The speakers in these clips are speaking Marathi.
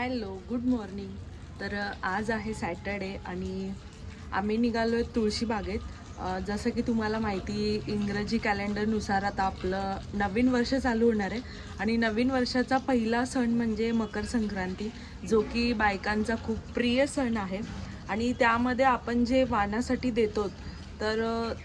Hello good morning. तर आज आहे सॅटर्डे आणि आम्ही निघालो आहे तुळशीबागेत जसं की तुम्हाला माहिती इंग्रजी कॅलेंडरनुसार आता आपलं नवीन वर्ष चालू होणार आहे. आणि नवीन वर्षाचा पहिला सण म्हणजे मकर संक्रांती जो की बायकांचा खूप प्रिय सण आहे. आणि त्यामध्ये आपण जे वाणासाठी देतो तर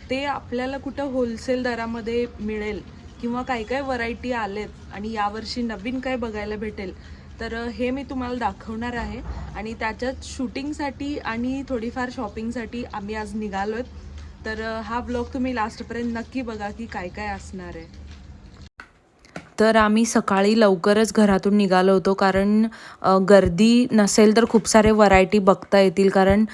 ते आपल्याला कुठं होलसेल दरामध्ये मिळेल किंवा काय काय व्हरायटी आलेत आणि यावर्षी नवीन काय बघायला भेटेल तर हे मी तुम्हाला दाखवणार आहे. आणि त्याच्यात शूटिंगसाठी आणि थोडीफार शॉपिंगसाठी आम्ही आज निघालो आहेत तर हा ब्लॉग तुम्ही लास्टपर्यंत नक्की बघा की काय काय असणार आहे. तर आम्ही सकाळी लवकरच घरातून निघालो होतो कारण गर्दी नसेल तर खूप सारे व्हरायटी बघता येतील कारण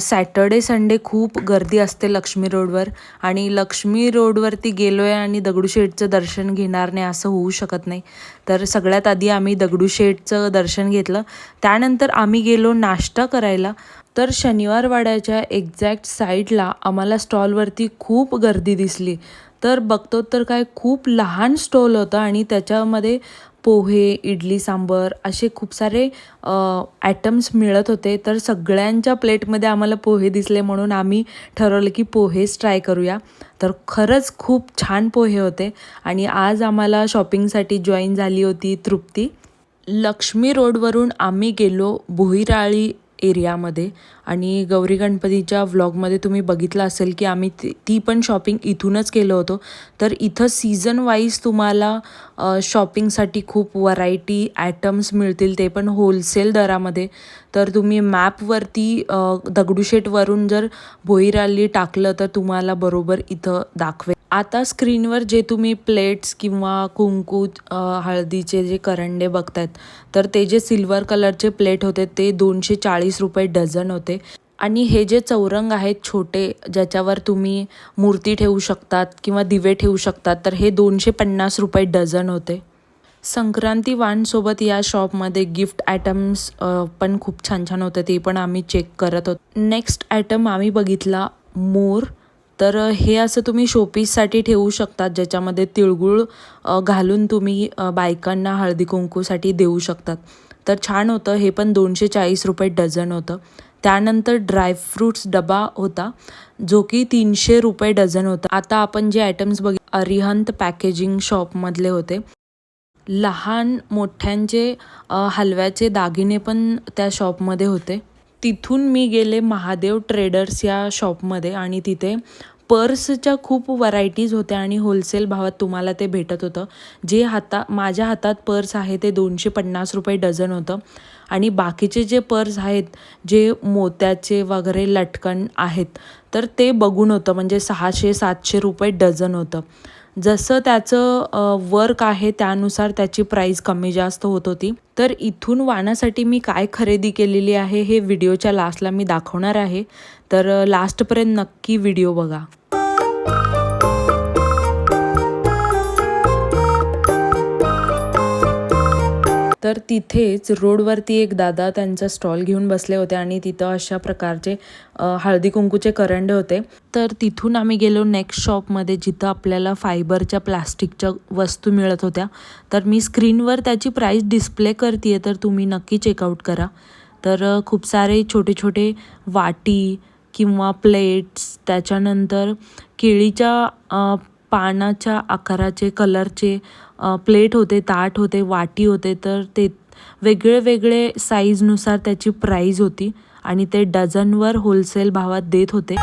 सॅटर्डे संडे खूप गर्दी असते लक्ष्मी रोडवर आणि लक्ष्मी रोडवरती गेलो आहे आणि दगडूशेठचं दर्शन घेणार नाही असं होऊ शकत नाही. तर सगळ्यात आधी आम्ही दगडूशेठचं दर्शन घेतलं. त्यानंतर आम्ही गेलो नाश्ता करायला. तर शनिवारवाड्याच्या एक्झॅक्ट साईडला आम्हाला स्टॉलवरती खूप गर्दी दिसली. तर बघतो तर काय खूप लहान स्टॉल होता आणि त्याच्यामध्ये पोहे इडली सांबर असे खूप सारे ॲटम्स मिळत होते. तर सगळ्यांच्या प्लेटमध्ये आम्हाला पोहे दिसले म्हणून आम्ही ठरवलं की पोहेच ट्राय करूया. तर खरंच खूप छान पोहे होते आणि आज आम्हाला शॉपिंगसाठी जॉईन झाली होती तृप्ती. लक्ष्मी रोडवरून आम्ही गेलो भुईराळी एरियामध्ये. आणि गौरी गणपतीच्या व्लॉगमध्ये तुम्ही बघितलं असेल की आम्ही ती ती पण शॉपिंग इथूनच केलं होतं. तर इथं सीझन वाईज तुम्हाला शॉपिंगसाठी खूप व्हरायटी ॲटम्स मिळतील ते पण होलसेल दरामध्ये. तर तुम्ही मॅपवरती दगडूशेटवरून दगडूशेठवरून जर भोईराली टाकलं तर तुम्हाला बरोबर इथं दाखवेल. आता स्क्रीनवर जे तुम्ही प्लेट्स किंवा कुंकू हळदीचे जे करंडे बघतायत तर ते जे सिल्वर कलरचे प्लेट होते ते दोनशे चाळीस रुपये डझन होते. आणि हे जे चौरंग आहेत छोटे ज्याच्यावर तुम्ही मूर्ती ठेवू शकतात किंवा दिवे ठेवू शकतात तर हे दोनशे पन्नास रुपये डझन होते. संक्रांती वाणसोबत या शॉपमध्ये गिफ्ट आयटम्स पण खूप छान छान होते ते पण आम्ही चेक करत होतो. नेक्स्ट आयटम आम्ही बघितला मोर. तर हे असं तुम्ही शोपीससाठी ठेवू शकतात ज्याच्यामध्ये तिळगुळ घालून तुम्ही बायकांना हळदी कुंकूसाठी देऊ शकतात. तर छान होतं हे पण दोनशे चाळीस रुपये डझन होतं. त्यानंतर ड्रायफ्रूट्स डबा होता जो की तीनशे रुपये डझन होता. आता आपण जे आयटम्स बघ अरिहंत पॅकेजिंग शॉपमधले होते. लहान मोठ्यांचे हलव्याचे दागिने पण त्या शॉपमध्ये होते. तिथून मी गेले महादेव ट्रेडर्स या शॉपमध्ये आणि तिथे पर्सच्या खूप व्हरायटीज होत्या आणि होलसेल भावात तुम्हाला ते भेटत होतं. जे हाता माझ्या हातात पर्स आहे ते दोनशे पन्नास रुपये डझन होतं. आणि बाकीचे जे पर्स आहेत जे मोत्याचे वगैरे लटकन आहेत तर ते बघून होतं. म्हणजे सहाशे सातशे रुपये डझन होतं. जसं त्याचं वर्क आहे त्यानुसार त्याची प्राईस कमी जास्त होत होती. तर इथून वाणासाठी मी काय खरेदी केलेली आहे हे व्हिडिओच्या लास्टला मी दाखवणार आहे. तर लास्टपर्यंत नक्की व्हिडिओ बघा. तर तिथेच रोडवरती एक दादा त्यांचा स्टॉल घेऊन बसले होते आणि तिथं अशा प्रकारचे हळदी कुंकूचे करंडे होते. तर तिथून आम्ही गेलो नेक्स्ट शॉपमध्ये जिथं आपल्याला फायबरच्या प्लास्टिकच्या वस्तू मिळत होत्या. तर मी स्क्रीनवर त्याची प्राईस डिस्प्ले करते तर तुम्ही नक्की चेकआउट करा. तर खूप सारे छोटे छोटे वाटी किंवा प्लेट्स त्याच्यानंतर केळीच्या पानाच्या आकाराचे कलरचे प्लेट होते ताट होते वाटी होते तर ते वेगळे वेगळे साईजनुसार त्याची प्राईज होती आणि ते डझनवर होलसेल भावात देत होते.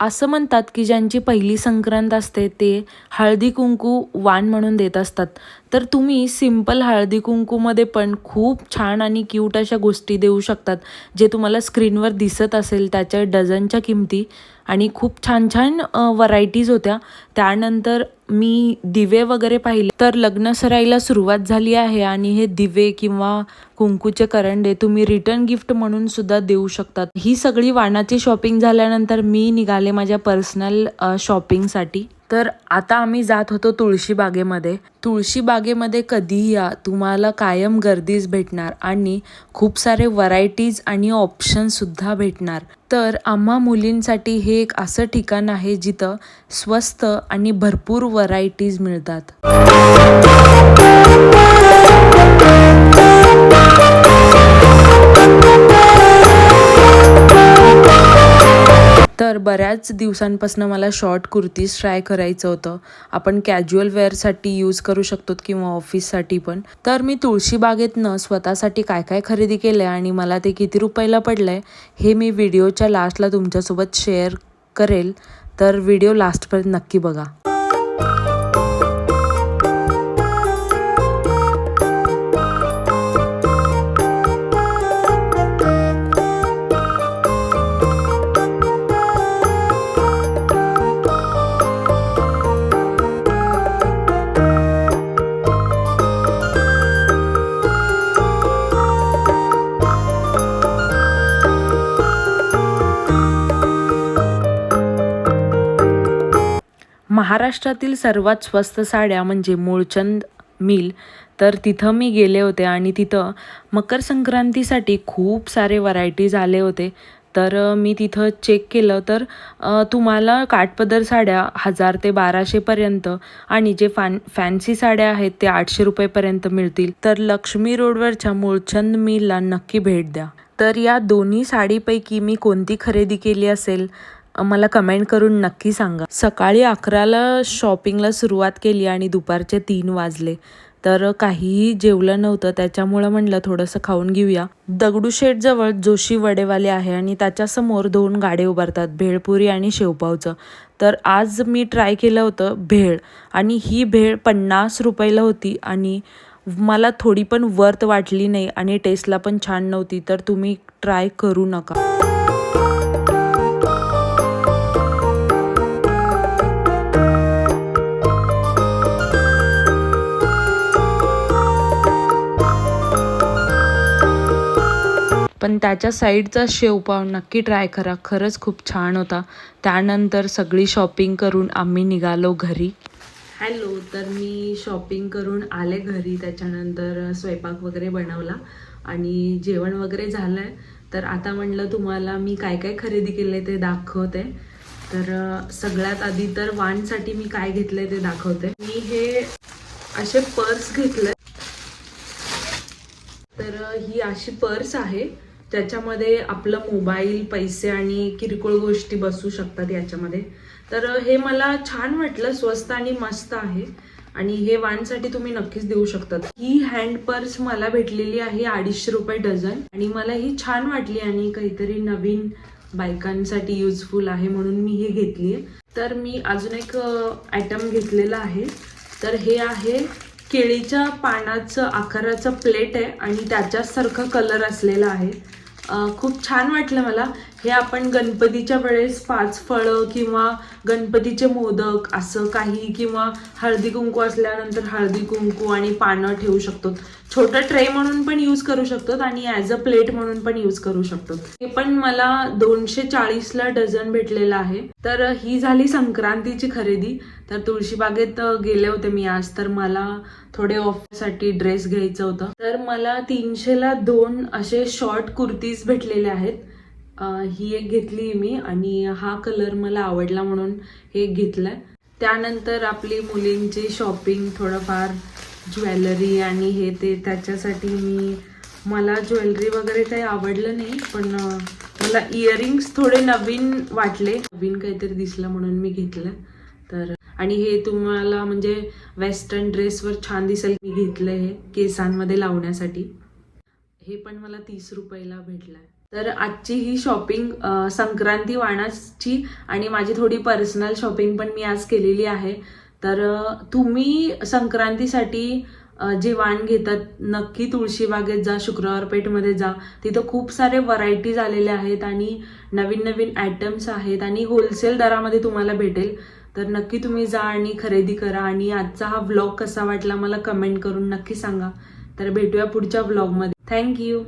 असं म्हणतात की ज्यांची पहिली संक्रांत असते ते हळदी कुंकू वाण म्हणून देत असतात. तर तुम्ही सिंपल हळदी कुंकूमध्ये पण खूप छान आणि क्यूट अशा गोष्टी देऊ शकतात जे तुम्हाला स्क्रीनवर दिसत असेल त्याच्या डझनच्या किमती. आणि खूप छान छान व्हरायटीज होत्या. त्यानंतर मी दिवे वगैरे पाहिले तर लग्न सराईला सुरुवात झाली आहे आणि हे दिवे किंवा कुंकूचे करंडे तुम्ही रिटर्न गिफ्ट म्हणून सुद्धा देऊ शकतात. ही सगळी वाणाची शॉपिंग झाल्यानंतर मी निघाले माझ्या पर्सनल शॉपिंगसाठी तर आता आम्ही जात होतो तुळशी बागेमध्ये. तुळशी बागेमध्ये कधीही या तुम्हाला कायम गर्दीच भेटणार आणि खूप सारे व्हरायटीज आणि ऑप्शनसुद्धा भेटणार. तर आम्हा मुलींसाठी हे एक असं ठिकाण आहे जिथं स्वस्त आणि भरपूर व्हरायटीज मिळतात. तर बऱ्याच दिवसांपासून मला शॉर्ट कुर्तीज ट्राय करायचं होतं. आपण कॅज्युअल वेअरसाठी यूज करू शकतो किंवा ऑफिससाठी पण. तर मी तुळशीबागेतनं स्वतःसाठी काय काय खरेदी केलं आहे आणि मला ते किती रुपयाला पडलं आहे हे मी व्हिडिओच्या लास्टला तुमच्यासोबत शेअर करेल. तर व्हिडिओ लास्टपर्यंत नक्की बघा. महाराष्ट्रातील सर्वात स्वस्त साड्या म्हणजे मूळचंद मिल. तर तिथं मी गेले होते आणि तिथं मकर संक्रांतीसाठी खूप सारे व्हरायटीज आले होते. तर मी तिथं चेक केलं तर तुम्हाला काठपदर साड्या हजार ते बाराशेपर्यंत आणि जे फॅन फॅन्सी साड्या आहेत ते आठशे रुपयेपर्यंत मिळतील. तर लक्ष्मी रोडवरच्या मूळचंद मिलला नक्की भेट द्या. तर या दोन्ही साडीपैकी मी कोणती खरेदी केली असेल? मला कमेंट करून नक्की सांगा. सकाळी अकराला शॉपिंगला सुरुवात केली आणि दुपारचे तीन वाजले. तर काहीही जेवलं नव्हतं त्याच्यामुळं म्हणलं थोडंसं खाऊन घेऊया. दगडूशेठजवळ जोशी वडेवाले आहे आणि त्याच्यासमोर दोन गाडे उभारतात भेळपुरी आणि शेवपावचं. तर आज मी ट्राय केलं होतं भेळ आणि ही भेळ पन्नास रुपयाला होती आणि मला थोडी पण वर्थ वाटली नाही आणि टेस्टला पण छान नव्हती. तर तुम्ही ट्राय करू नका. त्याच्या साईडचा शेवपाव नक्की ट्राय करा. खरंच खूप छान होता. त्यानंतर सगळी शॉपिंग करून आम्ही निघालो घरी. हॅलो तर मी शॉपिंग करून आले घरी. त्याच्यानंतर स्वयंपाक वगैरे बनवला आणि जेवण वगैरे झालं आहे तर आता म्हणलं तुम्हाला मी काय काय खरेदी केले ते दाखवते. तर सगळ्यात आधी तर वानसाठी मी काय घेतलंय ते दाखवते. मी हे असे पर्स घेतले तर ही अशी पर्स आहे. त्याच्यामध्ये आपलं मोबाईल पैसे आणि किरकोळ गोष्टी बसू शकतात याच्यामध्ये. तर हे मला छान वाटलं स्वस्त आणि मस्त आहे. आणि हे वाणसाठी तुम्ही नक्कीच देऊ शकतात. ही हँड पर्स मला भेटलेली आहे अडीचशे रुपये डझन. आणि मला ही छान वाटली आणि काहीतरी नवीन बायकांसाठी युजफुल आहे म्हणून मी हे घेतली तर मी अजून एक आयटम घेतलेला आहे. तर हे आहे केळीच्या पानाचं आकाराचं प्लेट आहे आणि त्याच्यासारखं कलर असलेला आहे. खूप छान वाटलं मला. हे आपण गणपतीच्या वेळेस पाच फळं किंवा गणपतीचे मोदक असं काही किंवा हळदी कुंकू असल्यानंतर हळदी कुंकू आणि पानं ठेवू शकतो. छोटं ट्रे म्हणून पण यूज करू शकतो आणि ॲज अ प्लेट म्हणून पण यूज करू शकतो हे पण मला दोनशे चाळीसला डझन भेटलेलं आहे. तर ही झाली संक्रांतीची खरेदी. तर तुळशीबागेत गेले होते मी आज. तर मला थोडे ऑफरसाठी ड्रेस घ्यायचं होतं. तर मला तीनशेला दोन असे शॉर्ट कुर्तीज भेटलेले आहेत. ही एक घेतली मी आणि हा कलर मला आवडला म्हणून हे एक घेतलंय त्यानंतर आपली मुलींची शॉपिंग थोडंफार ज्वेलरी आणि हे ते त्याच्यासाठी मी मला ज्वेलरी वगैरे काही आवडलं नाही पण मला इयरिंग्स थोडे नवीन वाटले. नवीन काहीतरी दिसलं म्हणून मी घेतलं. तर आणि हे तुम्हाला म्हणजे वेस्टर्न ड्रेसवर छान दिसेल. मी घेतलं हे केसांमध्ये लावण्यासाठी. हे पण मला तीस रुपयाला भेटलंय. तर आजची ही शॉपिंग संक्रांती वाणाची आणि माझी थोडी पर्सनल शॉपिंग पण मी आज केलेली आहे. तर तुम्ही संक्रांतीसाठी जे वाण घेतात नक्की तुळशीबागेत जा शुक्रवार पेठमध्ये जा. तिथं खूप सारे व्हरायटीज आलेले आहेत आणि नवीन नवीन आयटम्स आहेत आणि होलसेल दरामध्ये तुम्हाला भेटेल. तर नक्की तुम्ही जा आणि खरेदी करा आणि आजचा हा व्लॉग कसा वाटला मला कमेंट करून नक्की सांगा. तर भेटूया पुढच्या व्लॉगमध्ये थँक्यू